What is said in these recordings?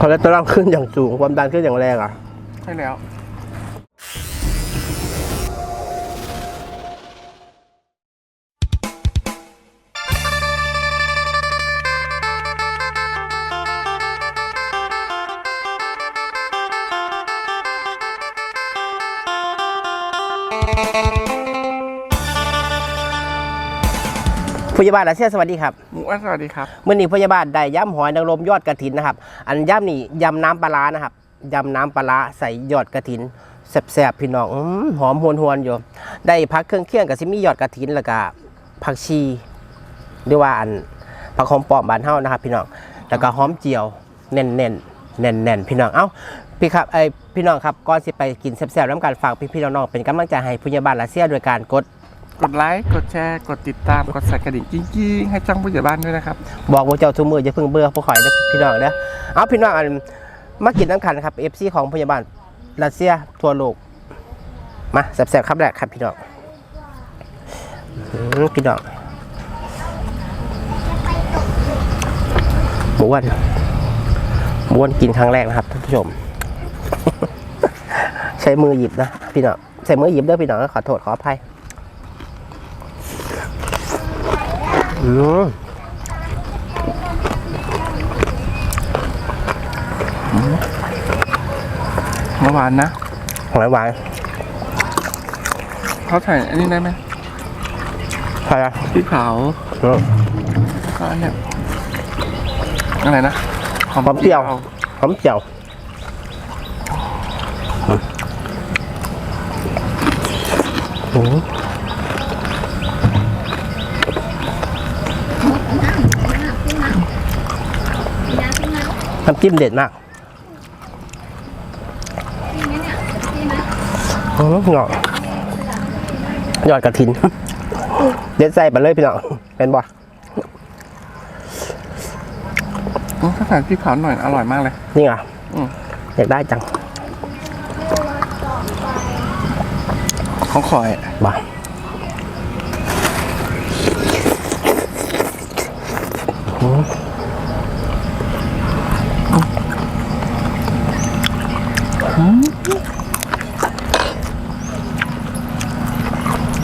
คอเลสเตอรอลขึ้นอย่างสูงความดันขึ้นอย่างแรงอะ ใช่แล้ว พยาบาลอาเซียนสวัสดีครับหมูอันสวัสดีครับเมื่อนี้พยาบาลได้ย่ำหอยนางรมยอดกระถินนะครับ อันย่ำนี่ยำน้ำปลาร้านะครับยำน้ำปลาร้าใส่ยอดกระถินแซ่บๆพี่น้องอื้อหอมหวนหวนๆอยู่ ได้พักเครื่องเคียงกับซิมียอดกระถินแล้วก็ผักชีเรียกว่าอันผักหอมปอมบานเฮานะครับ พี่น้องแล้วก็หอมเจียวแน่นๆแน่นๆพี่น้องเอ้าพี่ครับไอยพี่น้องครับก่อนสิไปกินแซ่บๆน้ำกันฝากพี่ๆน้องๆเป็นกำลังใจให้พยาบาลอาเซียนโดยการกด กดไลค์กดแชร์ กดติดตามกดสั่นกระดิ่งจริงๆให้จ้องผู้ใหญ่บ้านด้วยนะครับ บอกว่าเจ้าทุกมือจะพึ่งเบื่อพวกข่อยนะพี่น้องเด้อเอาพี่น้องอันมากินน้ำขันครับเอฟซีของพยาบาลรัสเซียทั่วโลกมาแซ่บๆครับแรกครับพี่น้องพี่น้องหมูอ้วนหมูอ้วนกินครั้งแรกนะครับท่านผู้ชม ใช้มือหยิบนะพี่น้องใช้มือหยิบเด้อพี่น้องขอโทษขออภัย อืมเมื่อวานนะหอยหวานเขาใส่อันนี้ได้ไหมใช่ไหมพริกเผาอืมก็อันเนี้ยอะไรนะหอมเจียวหอมเจียวอืม น้ำจิ้มเด็ดมากอืมหน่อยยอดกระถิน เด็ดใส่ไปเลยพี่น้องเป็นบ่อืมถ้าใส่พริกเผาหน่อย อร่อยมากเลย นี่ไงอืมอยากได้จัง ของคอยบ่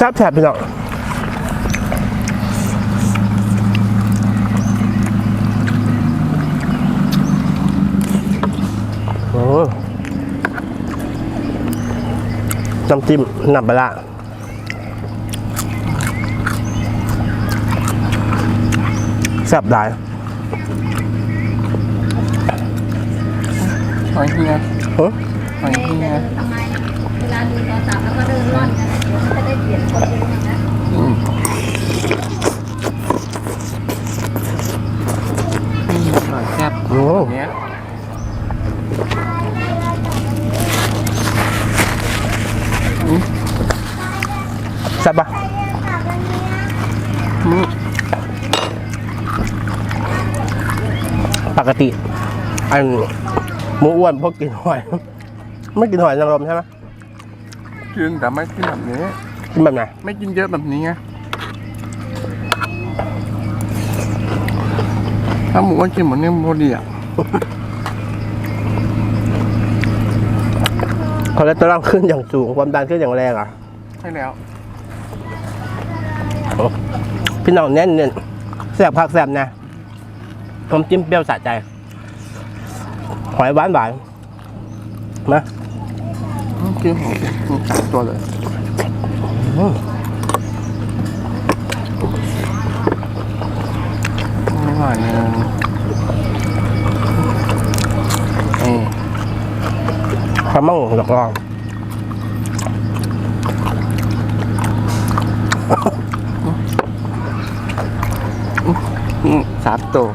แซ่บแซ่บพี่น้องโอ้น้ำจิ้มน้ำปลาร้าแซ่บหลายหอยเฮียเฮ้ยหอยเฮียทำไมเวลา ดูโทรศัพท์แล้วก็เดินร่อนกันเดี๋ยวมันจะได้เปลี่ยนคนเองนะอืมนี่อร่อยแซ่บโอ้เนี้ยแซ่บปะอืมปกติ อันหมูอ้วนพวกกินหอย ไม่กินหอยนางรมใช่ไหม กินแต่ไม่กินแบบนี้ กินแบบไหนไม่กินเยอะแบบนี้ไงถ้าหมูอ้วนกินหมดเนี่ยโมดีอะคอเลสเตอรอลขึ้นอย่างสูงความดันขึ้นอย่างแรงอะใช่แล้ว พี่น้องแน่นเน่นแซ่บพักแซ่บนะผมจิ้มเปรี้ยวสะใจ หอยหวานหวานนะกินของมี สามตัวเลยอืมไม่หวานเลยเอ้ยข้าวมั่งดอกรองอืมสามตัว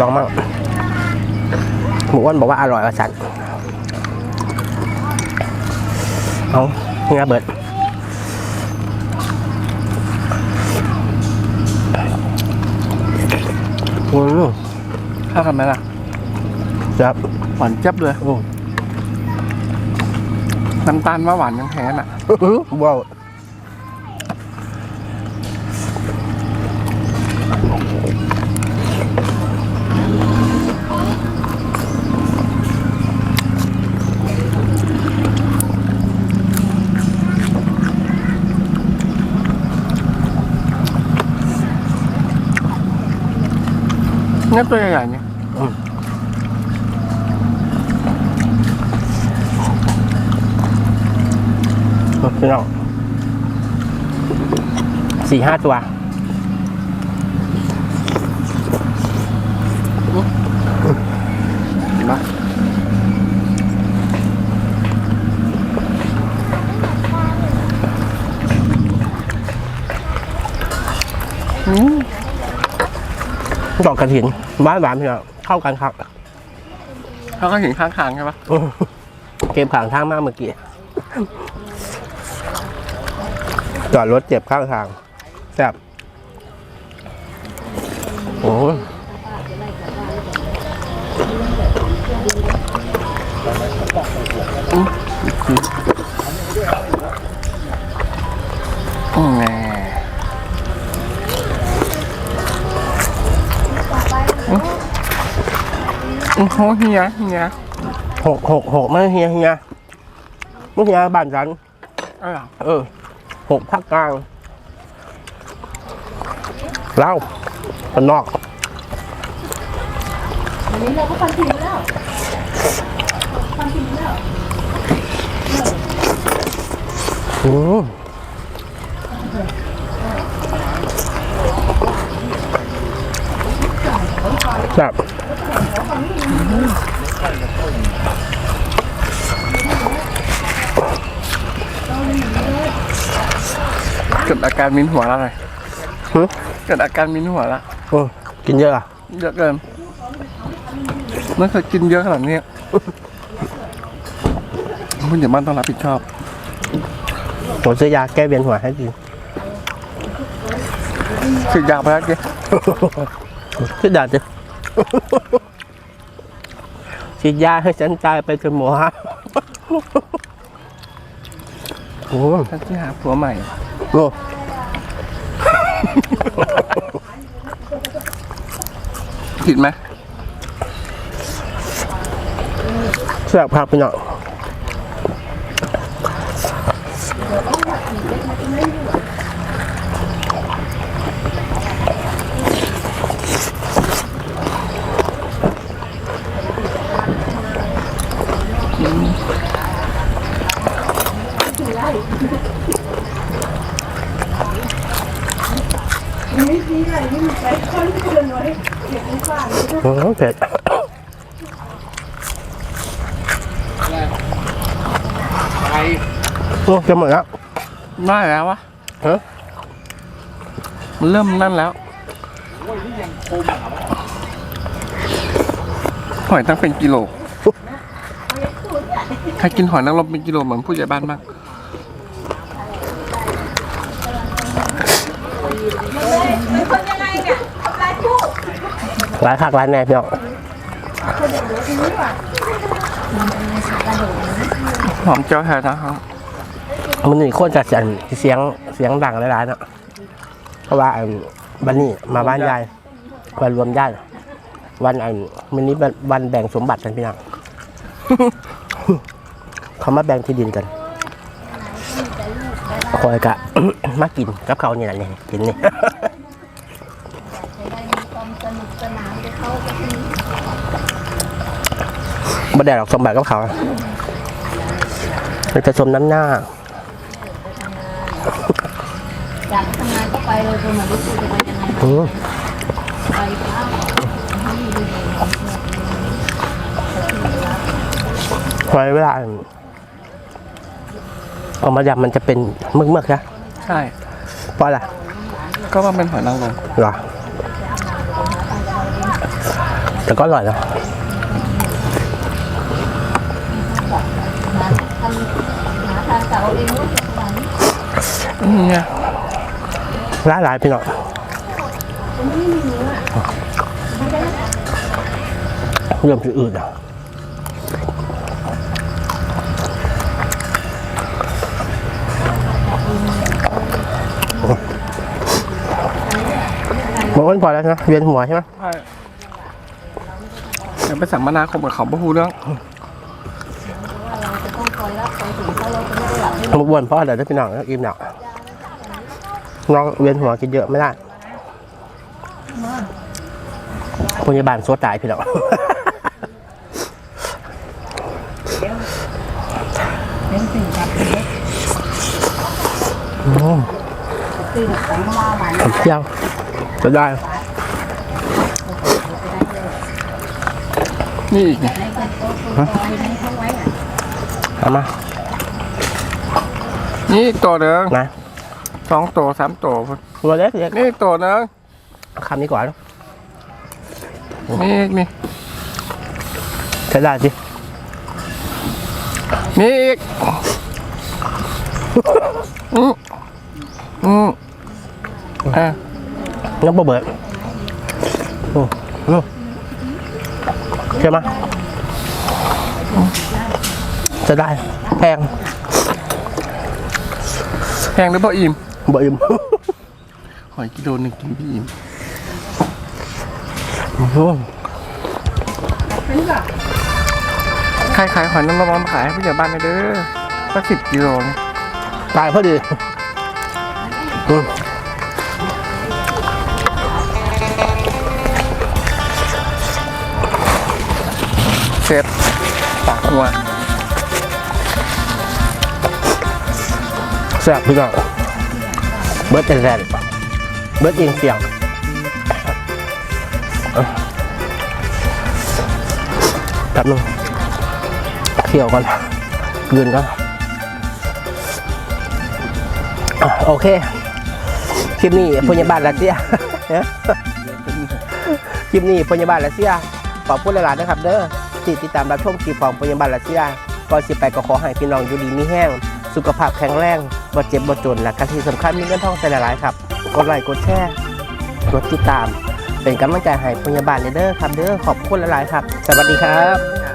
ลองมั่งหมูอ้วนบอกว่าอร่อยกว่าฉันเอาเงี้ยเบิดอืมเข้ากันไหมล่ะครับหวานเจ็บเลยอืมน้ำตาลว่าหวานยังแพ้น่ะว้าว นี่ยตัวใหญ่ๆเนี่ยพี่น้องสี่ห้าตัวเห็นปะอืม ดอกกระถินหวานหวานๆพี่น้องเข้ากันครับเขาก็เห็นข้างทางใช่ปะเกมขางทางมากเมื่อกี้จอดรถเจ็บข้างทางแซ่บโอ้ยอื เขาเฮียเฮียหกหกหกไม่เฮียเฮียไม่เฮียบ้านฉันเอะไรเออหกภาคกลางเล่าคนนอกอันนี้เราก็ฟันทิ้งแล้วฟันทิ้งแล้วอืมแบบ เกิด อาการมินหัวแล้วไงหึเกิดอาการมินหัวแล้วโอ้กินเยอะอะเยอะเกินไม่เคยกินเยอะขนาดนี้คุณอย่าบ้านต้องรับผิดชอบผมซื้อยาแก้เวียนหัวให้กินฉีดยาไปแล้วดิซื้อยาจ้ะฉีดยาให้ฉันตายไปจนหมอฮะโอ้ท่านที่หาผัวใหม่โห ผิดไหมแซ่บผักไปหน่อย อืม เผ็ดโอ้จะหมดแล้วได้แล้ววะฮะมันเริ่มนั่นแล้วหอยตั้งเป็นกิโล ใครกินหอยนางรมเป็นกิโลเหมือนผู้ใหญ่บ้านมาก ร้านคักร้านแน่พี่น้องหอมเจียวแท้นะครับมันนี่โคตรจะเสียงเสียงเสียงดังหลายๆเนาะเพราะว่าอันวันนี้มาบ้านยายวันรวมญาติวันอันวันนี้วันวันแบ่งสมบัติกันพี่น้องเขามาแบ่งที่ดินกันคอยกะมากินกับเขานี่แหละเนี่ยกินนี่ จะได้มีความสนุกสนานไปเขาก็คือ บ่ได้หรอกสมบัติกับเขามันจะชมน้ำหน้าอยากทำงานก็ไปเลยคนมารู้สึกจะไปยังไงอืมไปพักคอยเวลาอันเอามายำมันจะเป็นมึกๆนะใช่เพราะอะไรก็มันเป็นหอยนางรมเหรอ แต่ก็อร่อยนะทำหาทางเก่าเองรู้สึกหวังอืมเนี่ยร้ายหลายพี่น้องเริ่มจะอืดอะหมดวันพอแล้วนะเวียนหัวใช่ไหมใช่ เดี๋ยวไปสัมมนาคมกับเขาบ่ฮู้เรื่องเราจะต้องคอยรับคอยถึงเขาเราจะไม่ได้หลับไม่หมดวันเพราะอะไรนะพี่น้องแล้วอิ่มหนักน้องเวียนหัวกินเยอะไม่ได้พยาบาลสวดตายพี่น้องเป็นสิ่งครับเป็นอืมสิ่งของมาหวานผมเที่ยวจะได้ นี่อีกนี่ในเกิดโตตัวคอยในเขาไว้อะเอามา นี่อีกตัวหนึ่งนะสองตัวสามตัวพุ่นตัวเล็กเล็กนี่อีกตัวหนึ่งคำนี้ก่อนนี่อีกนี่ใช้ได้สินี่อีกอืมอืมอะยังบ่เบิดอืมอืม ใช่ไหมจะได้แพงแพงหรือเปล่าอิ่มบ่อิ่ม หอยกิโลหนึ่งกินพี่อิ่มอืมใครขายหอยน้ำร้อนมาขายให้ผู้ใหญ่บ้านหน่อยเด้อสักสิบกิโลนี่ตายพอดีอืม เสร็จปากหัวแซ่บพี่น้องเบิร์ดแอนแลนเบิร์ดเองเสียงแป๊บนึงเคี่ยวก่อนกลืนก่อนอะโอเค คลิปนี้พยาบาลรัสเซียคลิปนี้พยาบาลรัสเซียขอบคุณหลายๆนะครับเด้อ ที่ติดตามรับชมคลิปของพยาบาลรัสเซียก่อนสิไปก็ขอให้พี่น้องอยู่ดีมีแห้ง สุขภาพแข็งแรงบ่เจ็บบ่จนและการที่สำคัญมีเงินทองใส่หลายๆครับกดไลค์กดแชร์กดติดตาม เป็นกำลังใจให้พยาบาลเด้อครับเด้อขอบคุณหลายๆครับ สวัสดีครับ